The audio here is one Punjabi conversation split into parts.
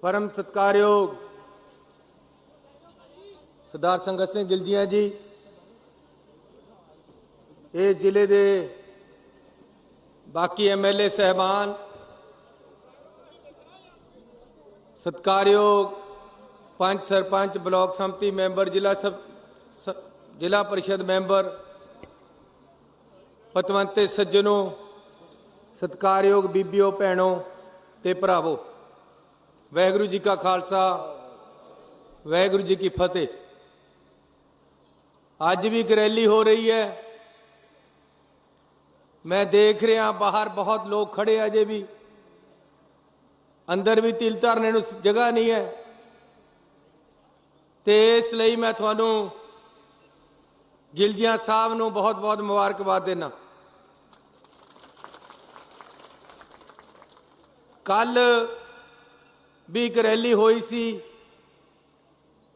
ਪਰਮ ਸਤਕਾਰਯੋਗ ਸਰਦਾਰ ਸੰਗਤ ਸਿੰਘ ਗਿਲਜੀਆਂ ਜੀ, ਇਹ ਜ਼ਿਲ੍ਹੇ ਦੇ ਬਾਕੀ ਐਮਐਲਏ ਸਹਿਬਾਨ, ਸਤਕਾਰਯੋਗ ਪੰਜ ਸਰਪੰਚ, ਬਲਾਕ ਸੰਮਤੀ ਮੈਂਬਰ, ਜ਼ਿਲ੍ਹਾ ਸਭ, ਸ- ਜ਼ਿਲ੍ਹਾ ਪਰਿਸ਼ਦ ਮੈਂਬਰ, ਪਤਵੰਤੇ ਸੱਜਣੋ, ਸਤਕਾਰਯੋਗ ਬੀਬੀਓ, ਭੈਣੋ ਤੇ ਭਰਾਵੋ। ਵਾਹਿਗੁਰੂ ਜੀ ਕਾ ਖਾਲਸਾ, ਵਾਹਿਗੁਰੂ ਜੀ ਕੀ ਫਤਿਹ। ਅੱਜ ਵੀ ਇੱਕ ਰੈਲੀ ਹੋ ਰਹੀ ਹੈ। ਮੈਂ ਦੇਖ ਰਿਹਾ ਬਾਹਰ ਬਹੁਤ ਲੋਕ ਖੜੇ ਅਜੇ ਵੀ। ਅੰਦਰ ਵੀ ਤਿਲ ਧਰਨੇ ਨੂੰ ਜਗ੍ਹਾ ਨਹੀਂ ਹੈ। ਤੇ ਇਸ ਲਈ ਮੈਂ ਤੁਹਾਨੂੰ ਗਿਲਜੀਆਂ ਸਾਹਿਬ ਨੂੰ ਬਹੁਤ ਬਹੁਤ ਮੁਬਾਰਕਬਾਦ ਦੇਣਾ ਕੱਲ ਵੀ ਇੱਕ ਰੈਲੀ ਹੋਈ ਸੀ।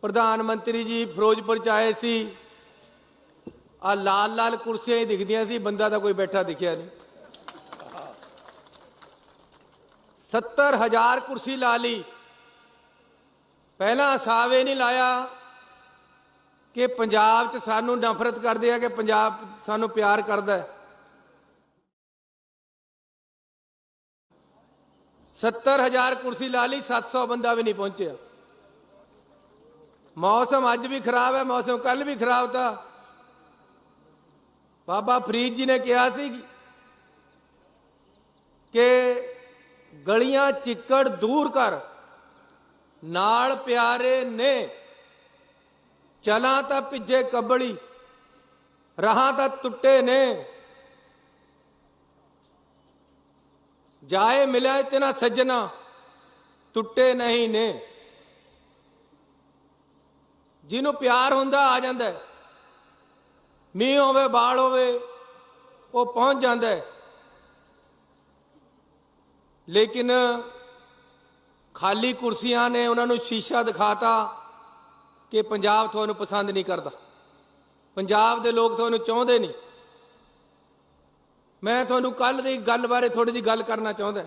ਪ੍ਰਧਾਨ ਮੰਤਰੀ ਜੀ ਫਿਰੋਜ਼ਪੁਰ ਚ ਆਏ ਸੀ। ਆ ਲਾਲ ਲਾਲ ਕੁਰਸੀਆਂ ਹੀ ਦਿਖਦੀਆਂ ਸੀ, ਬੰਦਾ ਤਾਂ ਕੋਈ ਬੈਠਾ ਦਿਖਿਆ ਨਹੀਂ। 70000 ਕੁਰਸੀ ਲਾ ਲਈ। ਪਹਿਲਾਂ ਸਾਵੇ ਨਹੀਂ ਲਾਇਆ ਕਿ ਪੰਜਾਬ 'ਚ ਸਾਨੂੰ ਨਫ਼ਰਤ ਕਰਦੇ ਆ ਕਿ ਪੰਜਾਬ ਸਾਨੂੰ ਪਿਆਰ ਕਰਦਾ ਹੈ। 70000 ਕੁਰਸੀ ਲਾ ਲਈ 700 ਬੰਦਾ ਵੀ ਨਹੀਂ ਪਹੁੰਚਿਆ ਮੌਸਮ ਅੱਜ ਵੀ ਖਰਾਬ ਹੈ ਮੌਸਮ ਕੱਲ ਵੀ ਖਰਾਬ था। ਬਾਬਾ ਫਰੀਦ ਜੀ ਨੇ ਕਿਹਾ ਸੀ ਕਿ ਗਲੀਆਂ ਚਿੱਕੜ ਦੂਰ ਕਰ ਨਾਲ ਪਿਆਰੇ ਨੇ ਚਲਾਂ ਤਾਂ ਪਿੱਜੇ ਕਬੜੀ ਰਹਾ ਤਾਂ ਟੁੱਟੇ ਨੇ ਜਾਏ ਮਿਲਿਆ ਇਤਨਾ ਸੱਜਣਾ, ਟੁੱਟੇ ਨਹੀਂ ਨੇ। ਜਿਹਨੂੰ ਪਿਆਰ ਹੁੰਦਾ ਆ ਜਾਂਦਾ ਮੀਂਹ ਹੋਵੇ ਬਾੜ ਹੋਵੇ, ਉਹ ਪਹੁੰਚ ਜਾਂਦਾ ਲੇਕਿਨ ਖਾਲੀ ਕੁਰਸੀਆਂ ਨੇ ਉਹਨਾਂ ਨੂੰ ਸ਼ੀਸ਼ਾ ਦਿਖਾਤਾ ਕਿ ਪੰਜਾਬ ਤੁਹਾਨੂੰ ਪਸੰਦ ਨਹੀਂ ਕਰਦਾ। ਪੰਜਾਬ ਦੇ ਲੋਕ ਤੁਹਾਨੂੰ ਚਾਹੁੰਦੇ ਨਹੀਂ। ਮੈਂ ਤੁਹਾਨੂੰ ਕੱਲ ਦੀ ਗੱਲ ਬਾਰੇ ਥੋੜੀ ਜੀ ਗੱਲ ਕਰਨਾ ਚਾਹੁੰਦਾ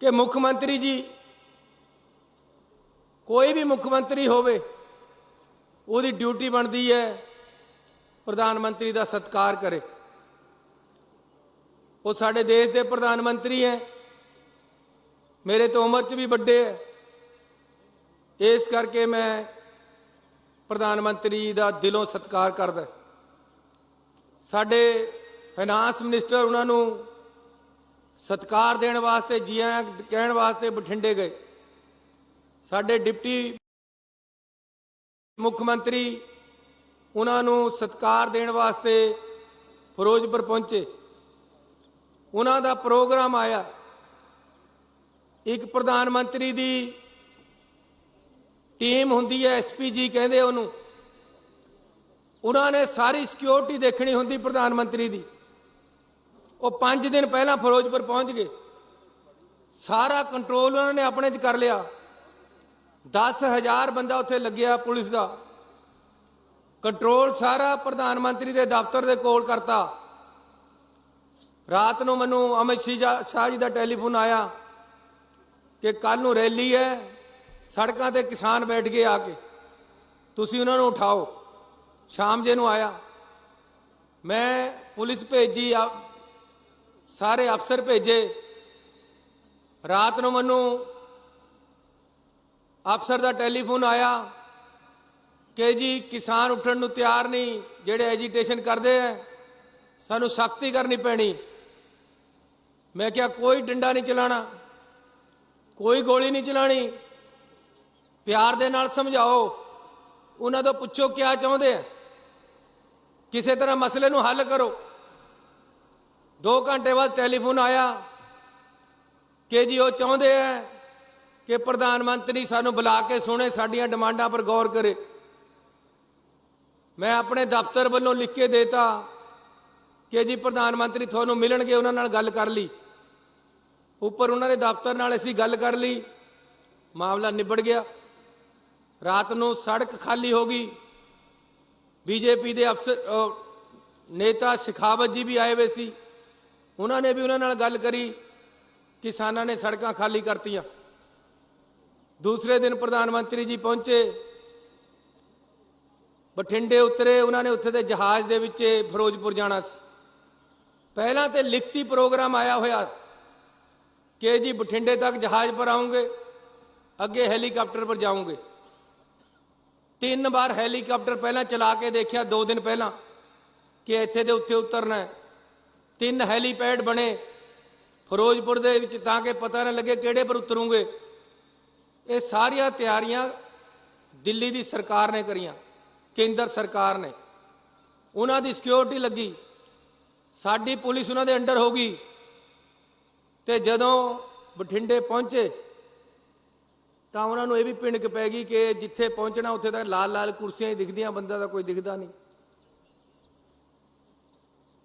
ਕਿ ਮੁੱਖ ਮੰਤਰੀ ਜੀ, ਕੋਈ ਵੀ ਮੁੱਖ ਮੰਤਰੀ ਹੋਵੇ, ਉਹਦੀ ਡਿਊਟੀ ਬਣਦੀ ਹੈ, ਪ੍ਰਧਾਨ ਮੰਤਰੀ ਦਾ ਸਤਿਕਾਰ ਕਰੇ। ਉਹ ਸਾਡੇ ਦੇਸ਼ ਦੇ ਪ੍ਰਧਾਨ ਮੰਤਰੀ ਹੈ। ਮੇਰੇ ਤੋਂ ਉਮਰ 'ਚ ਵੀ ਵੱਡੇ ਹੈ। ਇਸ ਕਰਕੇ ਮੈਂ ਪ੍ਰਧਾਨ ਮੰਤਰੀ ਦਾ ਦਿਲੋਂ ਸਤਿਕਾਰ ਕਰਦਾ ਸਾਡੇ ਫਾਈਨਾਂਸ ਮਿਨਿਸਟਰ ਉਹਨਾਂ ਨੂੰ ਸਤਿਕਾਰ ਦੇਣ ਵਾਸਤੇ ਜੀ ਆਇਆਂ ਕਹਿਣ ਵਾਸਤੇ ਬਠਿੰਡੇ ਗਏ। ਸਾਡੇ ਡਿਪਟੀ ਮੁੱਖ ਮੰਤਰੀ ਉਹਨਾਂ ਨੂੰ ਸਤਿਕਾਰ ਦੇਣ ਵਾਸਤੇ ਫਿਰੋਜ਼ਪੁਰ ਪਹੁੰਚੇ। ਉਹਨਾਂ ਦਾ ਪ੍ਰੋਗਰਾਮ ਆਇਆ। ਇੱਕ ਪ੍ਰਧਾਨ ਮੰਤਰੀ ਦੀ ਟੀਮ ਹੁੰਦੀ ਹੈ ਐਸਪੀਜੀ ਕਹਿੰਦੇ ਉਹਨੂੰ। ਉਹਨਾਂ ਨੇ ਸਾਰੀ ਸਿਕਿਉਰਿਟੀ ਦੇਖਣੀ ਹੁੰਦੀ ਪ੍ਰਧਾਨ ਮੰਤਰੀ ਦੀ। ਉਹ 5 ਦਿਨ ਪਹਿਲਾਂ ਫਿਰੋਜ਼ਪੁਰ ਪਹੁੰਚ ਗਏ। ਸਾਰਾ ਕੰਟਰੋਲ ਉਹਨਾਂ ਨੇ ਆਪਣੇ 'ਚ ਕਰ ਲਿਆ। 10000 ਬੰਦਾ ਉੱਥੇ ਲੱਗਿਆ ਪੁਲਿਸ ਦਾ। ਕੰਟਰੋਲ ਸਾਰਾ ਪ੍ਰਧਾਨ ਮੰਤਰੀ ਦੇ ਦਫ਼ਤਰ ਦੇ ਕੋਲ ਕਰਤਾ। ਰਾਤ ਨੂੰ ਮੈਨੂੰ ਅਮਿਤ ਸ਼ਾਹ ਸ਼ਾਹ ਜੀ ਦਾ ਟੈਲੀਫੋਨ ਆਇਆ ਕਿ ਕੱਲ ਨੂੰ ਰੈਲੀ ਹੈ, ਸੜਕਾਂ ਤੇ ਕਿਸਾਨ ਬੈਠ ਗਏ ਆ ਕੇ। ਤੁਸੀਂ ਉਹਨਾਂ ਨੂੰ ਉਠਾਓ। ਸ਼ਾਮ ਜੇ ਨੂੰ ਆਇਆ, ਮੈਂ ਪੁਲਿਸ ਭੇਜੀ ਆ, ਸਾਰੇ ਅਫਸਰ ਭੇਜੇ। ਰਾਤ ਨੂੰ ਮੈਨੂੰ ਅਫਸਰ ਦਾ ਟੈਲੀਫੋਨ ਆਇਆ ਕਿ ਜੀ ਕਿਸਾਨ ਉੱਠਣ ਨੂੰ ਤਿਆਰ ਨਹੀਂ, ਜਿਹੜੇ ਐਜੀਟੇਸ਼ਨ ਕਰਦੇ ਆ, ਸਾਨੂੰ ਸਖਤੀ ਕਰਨੀ ਪੈਣੀ। ਮੈਂ ਕਿਹਾ, ਕੋਈ ਡੰਡਾ ਨਹੀਂ ਚਲਾਣਾ, ਕੋਈ ਗੋਲੀ ਨਹੀਂ ਚਲਾਣੀ, ਪਿਆਰ ਦੇ ਨਾਲ ਸਮਝਾਓ। ਉਹਨਾਂ ਤੋਂ ਪੁੱਛੋ ਕਿਆ ਚਾਹੁੰਦੇ ਆ। ਕਿਸੇ ਤਰ੍ਹਾਂ ਮਸਲੇ ਨੂੰ ਹੱਲ ਕਰੋ। 2 ਘੰਟੇ ਬਾਅਦ ਟੈਲੀਫੋਨ ਆਇਆ ਕਿ ਜੀ ਉਹ ਚਾਹੁੰਦੇ ਆ ਕਿ ਪ੍ਰਧਾਨ ਮੰਤਰੀ ਸਾਨੂੰ ਬੁਲਾ ਕੇ ਸੁਣੇ, ਸਾਡੀਆਂ ਡਿਮਾਂਡਾਂ ਪਰ ਗੌਰ ਕਰੇ। ਮੈਂ ਆਪਣੇ ਦਫ਼ਤਰ ਵੱਲੋਂ ਲਿਖ ਕੇ ਦੇਤਾ ਕਿ ਜੀ ਪ੍ਰਧਾਨ ਮੰਤਰੀ ਤੁਹਾਨੂੰ ਮਿਲਣਗੇ, ਉਹਨਾਂ ਨਾਲ ਗੱਲ ਕਰ ਲਈ। ਉੱਪਰ ਉਹਨਾਂ ਦੇ ਦਫ਼ਤਰ ਨਾਲ ਅਸੀਂ ਗੱਲ ਕਰ ਲਈ। ਮਾਮਲਾ ਨਿਬੜ ਗਿਆ। ਰਾਤ ਨੂੰ ਸੜਕ ਖਾਲੀ ਹੋ ਗਈ। ਬੀਜੇਪੀ ਦੇ ਅਫਸਰ ਅਹ, ਨੇਤਾ ਸ਼ਿਖਾਵਤ ਜੀ ਵੀ ਆਏ ਹੋਏ ਸੀ। ਉਹਨਾਂ ਨੇ ਵੀ ਉਹਨਾਂ ਨਾਲ ਗੱਲ ਕਰੀ ਕਿਸਾਨਾਂ ਨੇ ਸੜਕਾਂ ਖਾਲੀ ਕਰਤੀਆਂ। ਦੂਸਰੇ ਦਿਨ ਪ੍ਰਧਾਨ ਮੰਤਰੀ ਜੀ ਪਹੁੰਚੇ। ਬਠਿੰਡੇ ਉਤਰੇ ਉਹਨਾਂ ਨੇ ਉੱਥੇ ਦੇ ਜਹਾਜ਼ ਦੇ ਵਿੱਚ ਫਿਰੋਜ਼ਪੁਰ ਜਾਣਾ ਸੀ। ਪਹਿਲਾਂ ਤੇ ਲਿਖਤੀ ਪ੍ਰੋਗਰਾਮ ਆਇਆ ਹੋਇਆ ਕਿ ਜੀ ਬਠਿੰਡੇ ਤੱਕ ਜਹਾਜ਼ ਪਰ ਆਉਂਗੇ ਅੱਗੇ ਹੈਲੀਕਾਪਟਰ ਪਰ ਜਾਓਗੇ ਤਿੰਨ ਵਾਰ ਹੈਲੀਕਾਪਟਰ ਪਹਿਲਾਂ ਚਲਾ ਕੇ ਦੇਖਿਆ, ਦੋ ਦਿਨ ਪਹਿਲਾਂ, ਕਿ ਇੱਥੇ ਦੇ ਉੱਤੇ ਉਤਰਨਾ ਹੈ। ਤਿੰਨ ਹੈਲੀਪੈਡ ਬਣੇ ਫਿਰੋਜ਼ਪੁਰ ਦੇ ਵਿੱਚ, ਤਾਂ ਕਿ ਪਤਾ ਨਾ ਲੱਗੇ ਕਿਹੜੇ ਪਰ ਉਤਰੂਗੇ। ਇਹ ਸਾਰੀਆਂ ਤਿਆਰੀਆਂ ਦਿੱਲੀ ਦੀ ਸਰਕਾਰ ਨੇ ਕਰੀਆਂ, ਕੇਂਦਰ ਸਰਕਾਰ ਨੇ। ਉਹਨਾਂ ਦੀ ਸਿਕਿਉਰਿਟੀ ਲੱਗੀ। ਸਾਡੀ ਪੁਲਿਸ ਉਹਨਾਂ ਦੇ ਅੰਡਰ ਹੋ ਗਈ। ਤੇ ਜਦੋਂ ਬਠਿੰਡੇ ਪਹੁੰਚੇ ਤਾਂ ਉਹਨਾਂ ਨੂੰ ਇਹ ਵੀ ਪਿੰਡਕ ਪੈ ਗਈ ਕਿ ਜਿੱਥੇ ਪਹੁੰਚਣਾ, ਉੱਥੇ ਤਾਂ ਲਾਲ ਲਾਲ ਕੁਰਸੀਆਂ ਹੀ ਦਿਖਦੀਆਂ, ਬੰਦਾ ਤਾਂ ਕੋਈ ਦਿਖਦਾ ਨਹੀਂ।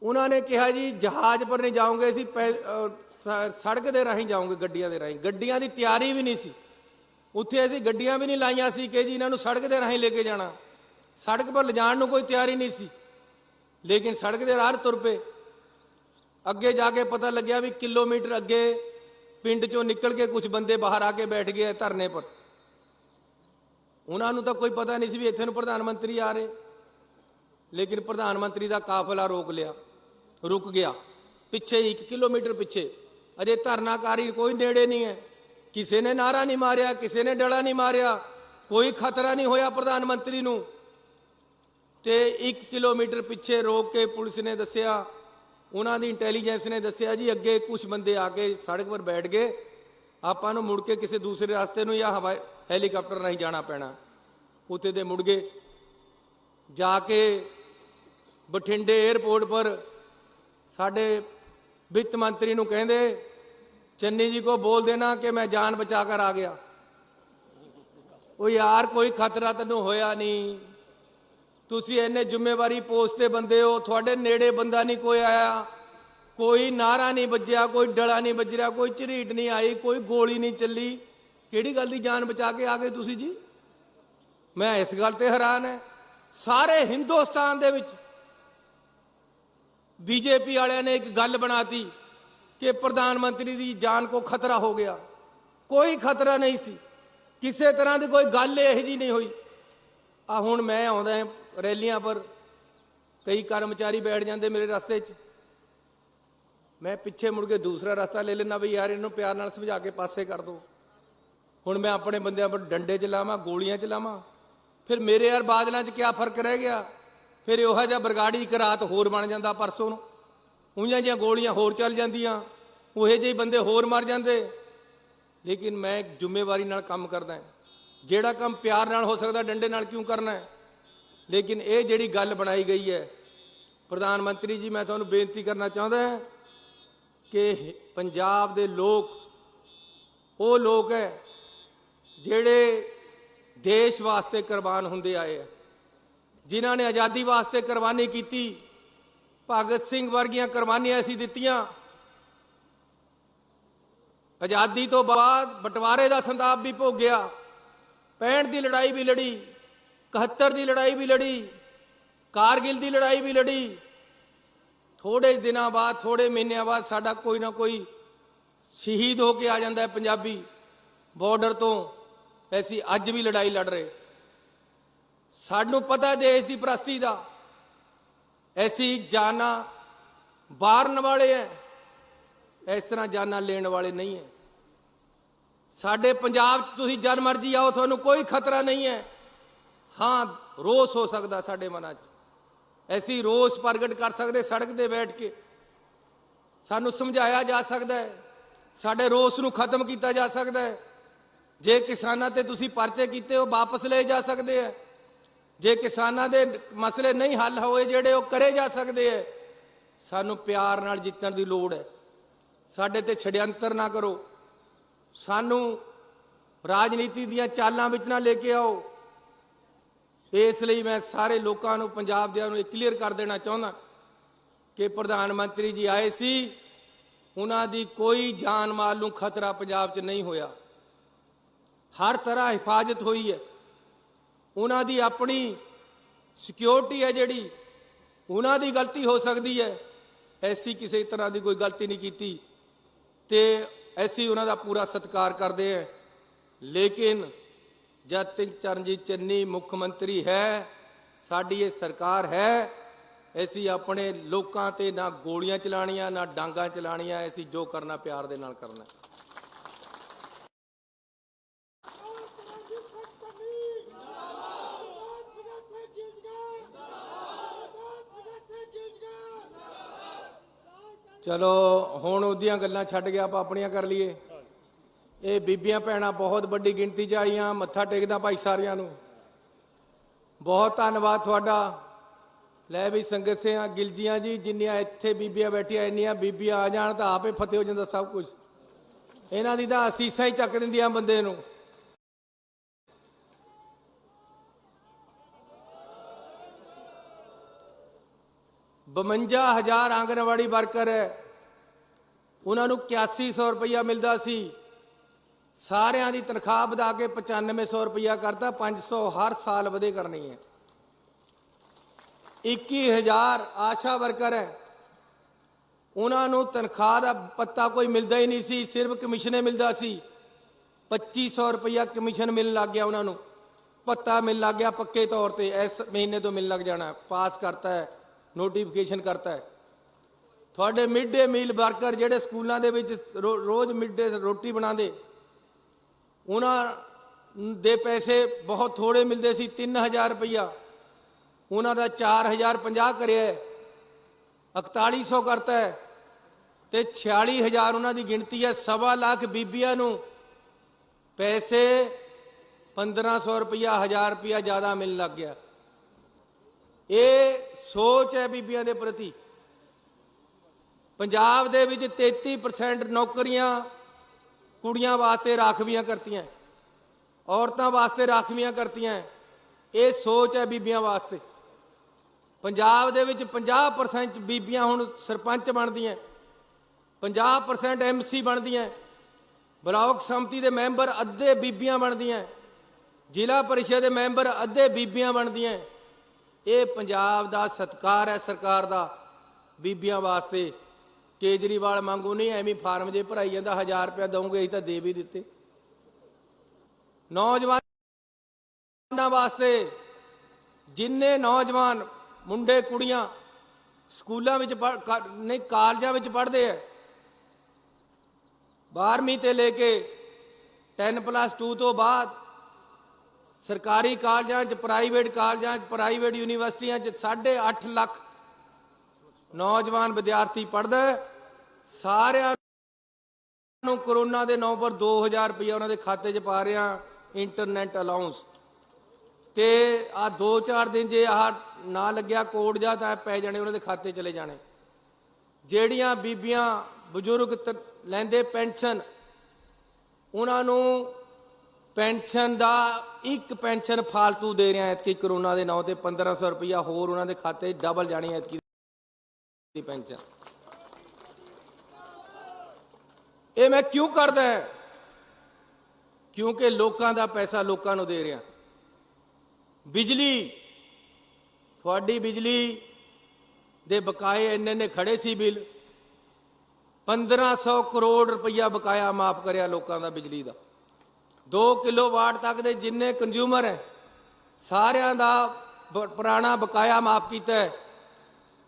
ਉਹਨਾਂ ਨੇ ਕਿਹਾ ਜੀ, ਜਹਾਜ਼ ਪਰ ਨਹੀਂ ਜਾਓਗੇ, ਅਸੀਂ ਪੈ- ਸੜਕ ਦੇ ਰਾਹੀਂ ਜਾਓਗੇ, ਗੱਡੀਆਂ ਦੇ ਰਾਹੀਂ। ਗੱਡੀਆਂ ਦੀ ਤਿਆਰੀ ਵੀ ਨਹੀਂ ਸੀ। ਉੱਥੇ ਅਸੀਂ ਗੱਡੀਆਂ ਵੀ ਨਹੀਂ ਲਾਈਆਂ ਸੀ ਕਿ ਜੀ, ਇਹਨਾਂ ਨੂੰ ਸੜਕ ਦੇ ਰਾਹੀਂ ਲੈ ਕੇ ਜਾਣਾ। ਸੜਕ ਪਰ ਲਿਜਾਣ ਨੂੰ ਕੋਈ ਤਿਆਰੀ ਨਹੀਂ ਸੀ। ਲੇਕਿਨ ਸੜਕ ਦੇ ਰਾਹ ਤੁਰ ਪਏ। ਅੱਗੇ ਜਾ ਕੇ ਪਤਾ ਲੱਗਿਆ ਵੀ ਕਿਲੋਮੀਟਰ ਅੱਗੇ ਪਿੰਡ ਚੋਂ ਨਿਕਲ ਕੇ ਕੁਝ ਬੰਦੇ ਬਾਹਰ ਆ ਕੇ ਬੈਠ ਗਏ ਧਰਨੇ ਪਰ। ਉਹਨਾਂ ਨੂੰ ਤਾਂ ਕੋਈ ਪਤਾ ਨਹੀਂ ਸੀ ਵੀ ਇੱਥੇ ਨੂੰ ਪ੍ਰਧਾਨ ਮੰਤਰੀ ਆ ਰਹੇ। ਲੇਕਿਨ ਪ੍ਰਧਾਨ ਮੰਤਰੀ ਦਾ ਕਾਫਲਾ ਰੋਕ ਲਿਆ। ਰੁਕ ਗਿਆ। ਪਿੱਛੇ 1 ਕਿਲੋਮੀਟਰ ਪਿੱਛੇ। ਅਜੇ ਧਰਨਾਕਾਰੀ ਕੋਈ ਨੇੜੇ ਨਹੀਂ ਹੈ। ਕਿਸੇ ਨੇ ਨਾਰਾ ਨਹੀਂ ਮਾਰਿਆ, ਕਿਸੇ ਨੇ ਡਲਾ ਨਹੀਂ ਮਾਰਿਆ। ਕੋਈ ਖਤਰਾ ਨਹੀਂ ਹੋਇਆ ਪ੍ਰਧਾਨ ਮੰਤਰੀ ਨੂੰ। ਤੇ 1 ਕਿਲੋਮੀਟਰ ਪਿੱਛੇ ਰੋਕ ਕੇ ਪੁਲਿਸ ਨੇ ਦੱਸਿਆ ਉਹਨਾਂ ਦੀ ਇੰਟੈਲੀਜੈਂਸ ਨੇ ਦੱਸਿਆ ਜੀ, ਅੱਗੇ ਕੁਝ ਬੰਦੇ ਆ ਕੇ ਸੜਕ ਪਰ ਬੈਠ ਗਏ। ਆਪਾਂ ਨੂੰ ਮੁੜ ਕੇ ਕਿਸੇ ਦੂਸਰੇ ਰਸਤੇ ਨੂੰ ਜਾਂ ਹਵਾਈ ਹੈਲੀਕਾਪਟਰ ਰਾਹੀਂ ਜਾਣਾ ਪੈਣਾ। ਉੱਥੇ ਦੇ ਮੁੜ ਗਏ। ਜਾ ਕੇ ਬਠਿੰਡੇ 에ਅਰਪੋਰਟ ਪਰ ਸਾਡੇ ਵਿੱਤ ਮੰਤਰੀ ਨੂੰ ਕਹਿੰਦੇ, ਚੰਨੀ ਜੀ ਕੋ ਬੋਲ ਦੇਣਾ ਕਿ ਮੈਂ ਜਾਨ ਬਚਾ ਕਰ ਆ ਗਿਆ। ਉਹ ਯਾਰ, ਕੋਈ ਖਤਰਾ ਤੈਨੂੰ ਹੋਇਆ ਨਹੀਂ। ਤੁਸੀਂ ਇੰਨੇ ਜ਼ਿੰਮੇਵਾਰੀ ਪੋਸਟ ਤੇ ਬੰਦੇ ਹੋ, ਤੁਹਾਡੇ ਨੇੜੇ ਬੰਦਾ ਨਹੀਂ ਕੋਈ ਆਇਆ। ਕੋਈ ਨਾਰਾ ਨਹੀਂ ਵੱਜਿਆ, ਕੋਈ ਡਲਾ ਨਹੀਂ ਵੱਜਿਆ, ਕੋਈ ਝਰੀਟ ਨਹੀਂ ਆਈ, ਕੋਈ ਗੋਲੀ ਨਹੀਂ ਚੱਲੀ। ਕਿਹੜੀ ਗੱਲ ਦੀ ਜਾਨ ਬਚਾ ਕੇ ਆ ਗਏ ਤੁਸੀਂ ਜੀ? ਮੈਂ ਇਸ ਗੱਲ ਤੇ ਹੈਰਾਨ ਹੈ। ਸਾਰੇ ਹਿੰਦੁਸਤਾਨ ਦੇ ਵਿੱਚ ਬੀਜੇਪੀ ਵਾਲਿਆਂ ਨੇ ਇੱਕ ਗੱਲ ਬਣਾਤੀ ਕਿ ਪ੍ਰਧਾਨ ਮੰਤਰੀ ਦੀ ਜਾਨ ਕੋ ਖਤਰਾ ਹੋ ਗਿਆ। ਕੋਈ ਖਤਰਾ ਨਹੀਂ ਸੀ। ਕਿਸੇ ਤਰ੍ਹਾਂ ਦੀ ਕੋਈ ਗੱਲ ਇਹੋ ਜੀ ਨਹੀਂ ਹੋਈ। ਆ ਹੁਣ ਮੈਂ ਆਉਂਦਾ ਹਾਂ ਰੈਲੀਆਂ ਪਰ, ਕਈ ਕਰਮਚਾਰੀ ਬੈਠ ਜਾਂਦੇ ਮੇਰੇ ਰਸਤੇ 'ਚ। ਮੈਂ ਪਿੱਛੇ ਮੁੜ ਕੇ ਦੂਸਰਾ ਰਸਤਾ ਲੈ ਲੈਣਾ ਵੀ ਯਾਰ ਇਹਨੂੰ ਪਿਆਰ ਨਾਲ ਸਮਝਾ ਕੇ ਪਾਸੇ ਕਰ ਦੋ। ਹੁਣ ਮੈਂ ਆਪਣੇ ਬੰਦਿਆਂ ਪਰ ਡੰਡੇ ਚਲਾਵਾਂ, ਗੋਲੀਆਂ ਚਲਾਵਾਂ। ਫਿਰ ਮੇਰੇ ਯਾਰ ਬਾਦਲਾਂ 'ਚ ਕੀ ਫ਼ਰਕ ਰਹਿ ਗਿਆ? ਫਿਰ ਉਹੋ ਜਿਹਾ ਬਰਗਾੜੀ ਇੱਕ ਰਾਤ ਹੋਰ ਬਣ ਜਾਂਦਾ ਪਰਸੋਂ ਨੂੰ। ਉਹੀਆਂ ਜਿਹੀਆਂ ਗੋਲੀਆਂ ਹੋਰ ਚੱਲ ਜਾਂਦੀਆਂ। ਉਹੇ ਜਿਹੇ ਬੰਦੇ ਹੋਰ ਮਰ ਜਾਂਦੇ। ਲੇਕਿਨ ਮੈਂ ਜ਼ਿੰਮੇਵਾਰੀ ਨਾਲ ਕੰਮ ਕਰਦਾ ਹਾਂ। ਜਿਹੜਾ ਕੰਮ ਪਿਆਰ ਨਾਲ ਹੋ ਸਕਦਾ, ਡੰਡੇ ਨਾਲ ਕਿਉਂ ਕਰਨਾ ਹੈ? ਲੇਕਿਨ ਇਹ ਜਿਹੜੀ ਗੱਲ ਬਣਾਈ ਗਈ ਹੈ, ਪ੍ਰਧਾਨ ਮੰਤਰੀ ਜੀ, ਮੈਂ ਤੁਹਾਨੂੰ ਬੇਨਤੀ ਕਰਨਾ ਚਾਹੁੰਦਾ ਹਾਂ ਕਿ ਪੰਜਾਬ ਦੇ ਲੋਕ, ਉਹ ਲੋਕ ਹੈ ਜਿਹੜੇ ਦੇਸ਼ ਵਾਸਤੇ ਕੁਰਬਾਨ ਹੁੰਦੇ ਆਏ ਆ, ਜਿਨ੍ਹਾਂ ਨੇ ਆਜ਼ਾਦੀ ਵਾਸਤੇ ਕੁਰਬਾਨੀ ਕੀਤੀ, ਭਗਤ ਸਿੰਘ ਵਰਗੀਆਂ ਕੁਰਬਾਨੀਆਂ ਅਸੀਂ ਦਿੱਤੀਆਂ। ਆਜ਼ਾਦੀ ਤੋਂ ਬਾਅਦ ਬਟਵਾਰੇ ਦਾ ਸੰਤਾਪ ਵੀ ਭੋਗਿਆ। 65 ਦੀ ਲੜਾਈ ਵੀ ਲੜੀ 71 ਦੀ ਲੜਾਈ ਵੀ ਲੜੀ, ਕਾਰਗਿਲ ਦੀ ਲੜਾਈ ਵੀ ਲੜੀ। ਥੋੜੇ ਦਿਨਾਂ ਬਾਅਦ, ਥੋੜੇ ਮਹੀਨਿਆਂ ਬਾਅਦ ਸਾਡਾ ਕੋਈ ਨਾ ਕੋਈ ਸ਼ਹੀਦ ਹੋ ਕੇ ਆ ਜਾਂਦਾ ਹੈ ਪੰਜਾਬੀ ਬਾਰਡਰ ਤੋਂ। ਐਸੀ ਅੱਜ ਵੀ ਲੜਾਈ ਲੜ ਰਹੇ। ਸਾਨੂੰ ਪਤਾ ਦੇਸ਼ ਦੀ ਪ੍ਰਸਤੀ ਦਾ। ਐਸੀ ਜਾਨਾਂ ਬਾਰਨ ਵਾਲੇ ਐ ਇਸ ਤਰ੍ਹਾਂ ਜਾਨਾਂ ਲੈਣ ਵਾਲੇ ਨਹੀਂ ਐ ਸਾਡੇ ਪੰਜਾਬ 'ਚ ਤੁਸੀਂ ਜਦ ਮਰਜ਼ੀ ਆਓ, ਤੁਹਾਨੂੰ ਕੋਈ ਖਤਰਾ ਨਹੀਂ ਹੈ। ਹਾਂ, ਰੋਸ ਹੋ ਸਕਦਾ ਸਾਡੇ ਮਨਾਂ 'ਚ। ਐਸੀ ਰੋਸ ਪ੍ਰਗਟ ਕਰ ਸਕਦੇ ਸੜਕ ਤੇ ਬੈਠ ਕੇ। ਸਾਨੂੰ ਸਮਝਾਇਆ ਜਾ ਸਕਦਾ ਹੈ। ਸਾਡੇ ਰੋਸ ਨੂੰ ਖਤਮ ਕੀਤਾ ਜਾ ਸਕਦਾ ਹੈ। ਜੇ ਕਿਸਾਨਾਂ ਤੇ ਤੁਸੀਂ ਪਰਚੇ ਕੀਤੇ, ਉਹ ਵਾਪਸ ਲਏ ਜਾ ਸਕਦੇ ਹੈ। ਜੇ ਕਿਸਾਨਾਂ ਦੇ ਮਸਲੇ ਨਹੀਂ ਹੱਲ ਹੋਏ, ਜਿਹੜੇ ਉਹ ਕਰੇ ਜਾ ਸਕਦੇ ਹੈ, ਸਾਨੂੰ ਪਿਆਰ ਨਾਲ ਜਿੱਤਣ ਦੀ ਲੋੜ ਹੈ। ਸਾਡੇ ਤੇ ਛੜਯੰਤਰ ਨਾ ਕਰੋ। ਸਾਨੂੰ ਰਾਜਨੀਤੀ ਦੀਆਂ ਚਾਲਾਂ ਵਿੱਚ ਨਾ ਲੈ ਕੇ ਆਓ। ਇਸ ਲਈ ਮੈਂ ਸਾਰੇ ਲੋਕਾਂ ਨੂੰ, ਪੰਜਾਬ ਦਿਆਂ ਨੂੰ ਇਹ ਕਲੀਅਰ ਕਰ ਦੇਣਾ ਚਾਹੁੰਦਾ ਕਿ ਪ੍ਰਧਾਨ ਮੰਤਰੀ ਜੀ ਆਏ ਸੀ, ਉਹਨਾਂ ਦੀ ਕੋਈ ਜਾਨ ਮਾਲ ਨੂੰ ਖਤਰਾ ਪੰਜਾਬ 'ਚ ਨਹੀਂ ਹੋਇਆ। ਹਰ ਤਰ੍ਹਾਂ ਹਿਫਾਜ਼ਤ ਹੋਈ ਹੈ। ਉਹਨਾਂ ਦੀ ਆਪਣੀ ਸਿਕਿਉਰਿਟੀ ਹੈ ਜਿਹੜੀ, ਉਹਨਾਂ ਦੀ ਗਲਤੀ ਹੋ ਸਕਦੀ ਹੈ। ਐਸੀ ਕਿਸੇ ਤਰ੍ਹਾਂ ਦੀ ਕੋਈ ਗਲਤੀ ਨਹੀਂ ਕੀਤੀ। ਤੇ ਅਸੀਂ ਉਹਨਾਂ ਦਾ ਪੂਰਾ ਸਤਿਕਾਰ ਕਰਦੇ ਹਾਂ ਲੇਕਿਨ ਜਦ ਤੱਕ ਚਰਨਜੀਤ ਚੰਨੀ ਮੁੱਖ ਮੰਤਰੀ ਹੈ, ਸਾਡੀ ਇਹ ਸਰਕਾਰ ਹੈ, ਅਸੀਂ ਆਪਣੇ ਲੋਕਾਂ ਤੇ ਨਾ ਗੋਲੀਆਂ ਚਲਾਣੀਆਂ ਨਾ ਡਾਂਗਾ ਚਲਾਣੀਆਂ ਅਸੀਂ ਜੋ ਕਰਨਾ ਪਿਆਰ ਦੇ ਨਾਲ ਕਰਨਾ। ਚਲੋ, ਹੁਣ ਉਹਦੀਆਂ ਗੱਲਾਂ ਛੱਡ ਗਿਆ ਆਪਾਂ ਆਪਣੀਆਂ ਕਰ ਲਈਏ। ਇਹ ਬੀਬੀਆਂ ਭੈਣਾਂ ਬਹੁਤ ਵੱਡੀ ਗਿਣਤੀ 'ਚ ਆਈਆਂ, ਮੱਥਾ ਟੇਕਦਾ ਭਾਈ ਸਾਰਿਆਂ ਨੂੰ। ਬਹੁਤ ਧੰਨਵਾਦ ਤੁਹਾਡਾ। ਲੈ ਵੀ ਸੰਗਤ ਸਿਆਂ, ਗਿਲਜੀਆਂ ਜੀ, ਜਿੰਨੀਆਂ ਇੱਥੇ ਬੀਬੀਆਂ ਬੈਠੀਆਂ, ਇੰਨੀਆਂ ਬੀਬੀਆਂ ਆ ਜਾਣ ਤਾਂ ਆਪੇ ਫਤਿਹ ਹੋ ਜਾਂਦਾ ਸਭ ਕੁਝ ਇਹਨਾਂ ਦੀ ਤਾਂ ਅਸੀਸਾਂ ਹੀ ਚੱਕ ਦਿੰਦੀਆਂ ਬੰਦੇ ਨੂੰ। ਬਵੰਜਾ ਹਜ਼ਾਰ ਆਂਗਣਵਾੜੀ ਵਰਕਰ ਹੈ ਉਹਨਾਂ ਨੂੰ 8100 ਰੁਪਇਆ ਮਿਲਦਾ ਸੀ। ਸਾਰਿਆਂ ਦੀ ਤਨਖਾਹ ਵਧਾ ਕੇ 9500 ਰੁਪਇਆ ਕਰਤਾ 500 ਹਰ ਸਾਲ ਵਧੇ ਕਰਨੀ ਹੈ। 21000 ਆਸ਼ਾ ਵਰਕਰ ਹੈ ਉਹਨਾਂ ਨੂੰ ਤਨਖਾਹ ਦਾ ਪੱਤਾ ਕੋਈ ਮਿਲਦਾ ਹੀ ਨਹੀਂ ਸੀ, ਸਿਰਫ ਕਮਿਸ਼ਨੇ ਮਿਲਦਾ ਸੀ। 2500 ਰੁਪਇਆ ਕਮਿਸ਼ਨ ਮਿਲਣ ਲੱਗ ਗਿਆ ਉਹਨਾਂ ਨੂੰ। ਪੱਤਾ ਮਿਲ ਲੱਗ ਗਿਆ ਪੱਕੇ ਤੌਰ ਤੇ, ਇਸ ਮਹੀਨੇ ਤੋਂ ਮਿਲਣ ਲੱਗ ਜਾਣਾ, ਪਾਸ ਕਰਤਾ ਹੈ। ਨੋਟੀਫਿਕੇਸ਼ਨ ਕਰਤਾ ਹੈ। ਤੁਹਾਡੇ ਮਿਡ ਡੇ ਮੀਲ ਵਰਕਰ ਜਿਹੜੇ ਸਕੂਲਾਂ ਦੇ ਵਿੱਚ ਰੋ- ਰੋਜ਼ ਮਿਡ ਡੇ ਰੋਟੀ ਬਣਾਉਂਦੇ, ਉਹਨਾਂ ਦੇ ਪੈਸੇ ਬਹੁਤ ਥੋੜੇ ਮਿਲਦੇ ਸੀ 3000 ਰੁਪਇਆ ਉਹਨਾਂ ਦਾ 4050 ਕਰਿਆ ਹੈ 4100 ਕਰਤਾ ਹੈ ਤੇ 46000 ਉਹਨਾਂ ਦੀ ਗਿਣਤੀ ਹੈ, ਸਵਾ ਲੱਖ ਬੀਬੀਆਂ ਨੂੰ ਪੈਸੇ 1500 ਰੁਪਇਆ 1000 ਰੁਪਇਆ ਜ਼ਿਆਦਾ ਮਿਲਣ ਲੱਗ ਗਿਆ। ਇਹ ਸੋਚ ਹੈ ਬੀਬੀਆਂ ਦੇ ਪ੍ਰਤੀ। ਪੰਜਾਬ ਦੇ ਵਿੱਚ 33% ਨੌਕਰੀਆਂ ਕੁੜੀਆਂ ਵਾਸਤੇ ਰਾਖਵੀਆਂ ਕਰਤੀਆਂ ਔਰਤਾਂ ਵਾਸਤੇ ਰਾਖਵੀਆਂ ਕਰਤੀਆਂ ਇਹ ਸੋਚ ਹੈ ਬੀਬੀਆਂ ਵਾਸਤੇ। ਪੰਜਾਬ ਦੇ ਵਿੱਚ 50% ਬੀਬੀਆਂ ਹੁਣ ਸਰਪੰਚ ਬਣਦੀਆਂ 50% ਐਮਸੀ ਬਣਦੀਆਂ ਬਲਾਕ ਸੰਮਤੀ ਦੇ ਮੈਂਬਰ ਅੱਧੇ ਬੀਬੀਆਂ ਬਣਦੀਆਂ ਜ਼ਿਲ੍ਹਾ ਪਰਿਸ਼ਦ ਦੇ ਮੈਂਬਰ ਅੱਧੇ ਬੀਬੀਆਂ ਬਣਦੀਆਂ ਇਹ ਪੰਜਾਬ ਦਾ ਸਤਕਾਰ ਹੈ ਸਰਕਾਰ ਦਾ, ਬੀਬੀਆਂ ਵਾਸਤੇ। ਕੇਜਰੀਵਾਲ ਮੰਗੂ ਨਹੀਂ, ਐਵੇਂ ਫਾਰਮ ਜੇ ਭਰਾਈ ਜਾਂਦਾ 1000 ਰੁਪਏ ਦਊਂਗੇ, ਅਸੀਂ ਤਾਂ ਦੇ ਵੀ ਦਿੱਤੇ। ਨੌਜਵਾਨਾਂ ਵਾਸਤੇ ਜਿੰਨੇ ਨੌਜਵਾਨ ਮੁੰਡੇ, ਕੁੜੀਆਂ ਸਕੂਲਾਂ ਵਿੱਚ ਪੜ੍ਹ- ਨਹੀਂ, ਕਾਲਜਾਂ ਵਿੱਚ ਪੜ੍ਹਦੇ ਐ 12ਵੀਂ ਤੇ ਲੈ ਕੇ 10 ਪਲੱਸ 2 ਤੋਂ ਬਾਅਦ ਸਰਕਾਰੀ ਕਾਲਜਾਂ 'ਚ ਪ੍ਰਾਈਵੇਟ ਕਾਲਜਾਂ 'ਚ ਪ੍ਰਾਈਵੇਟ ਯੂਨੀਵਰਸਿਟੀਆਂ 'ਚ 8.5 ਲੱਖ ਨੌਜਵਾਨ ਵਿਦਿਆਰਥੀ ਪੜ੍ਹਦਾ ਸਾਰਿਆਂ ਨੂੰ ਕਰੋਨਾ ਦੇ ਨਾਂ ਪਰ 2000 ਰੁਪਏ ਉਹਨਾਂ ਦੇ ਖਾਤੇ 'ਚ ਪਾ ਰਿਆ ਇੰਟਰਨੈਟ ਅਲਾਉਂਸ ਤੇ ਆ 2-4 ਦਿਨ ਜੇ ਆਹ ਨਾ ਲੱਗਿਆ ਕੋਡ ਜਾਂ ਤਾਂ ਪੈ ਜਾਣੇ, ਉਹਨਾਂ ਦੇ ਖਾਤੇ ਚਲੇ ਜਾਣੇ। ਜਿਹੜੀਆਂ ਬੀਬੀਆਂ, ਬਜ਼ੁਰਗ ਤ- ਲੈਂਦੇ ਪੈਨਸ਼ਨ, ਉਹਨਾਂ ਨੂੰ ਪੈਨਸ਼ਨ ਦਾ ਇੱਕ ਪੈਨਸ਼ਨ ਫਾਲਤੂ ਦੇ ਰਿਹਾ ਐਤਕੀ ਕਰੋਨਾ ਦੇ ਨਾਂ ਤੇ 1500 ਰੁਪਇਆ ਹੋਰ ਉਹਨਾਂ ਦੇ ਖਾਤੇ ਡਬਲ ਜਾਣੀ ਐਤਕੀ ਦੀ ਪੈਨਸ਼ਨ। ਇਹ ਮੈਂ ਕਿਉਂ ਕਰਦਾ ਕਿਉਂਕਿ ਲੋਕਾਂ ਦਾ ਪੈਸਾ ਲੋਕਾਂ ਨੂੰ ਦੇ ਰਿਹਾ। ਬਿਜਲੀ, ਤੁਹਾਡੀ ਬਿਜਲੀ ਦੇ ਬਕਾਏ ਇੰਨੇ ਨੇ ਖੜੇ ਸੀ ਬਿੱਲ। 1500 ਕਰੋੜ ਰੁਪਈਆ ਬਕਾਇਆ ਮਾਫ ਕਰਿਆ ਲੋਕਾਂ ਦਾ ਬਿਜਲੀ ਦਾ। 2 ਕਿਲੋਵਾਟ ਤੱਕ ਦੇ ਜਿੰਨੇ ਕੰਜ਼ਿਊਮਰ ਹੈ, ਸਾਰਿਆਂ ਦਾ ਪੁਰਾਣਾ ਬਕਾਇਆ ਮਾਫ ਕੀਤਾ ਹੈ।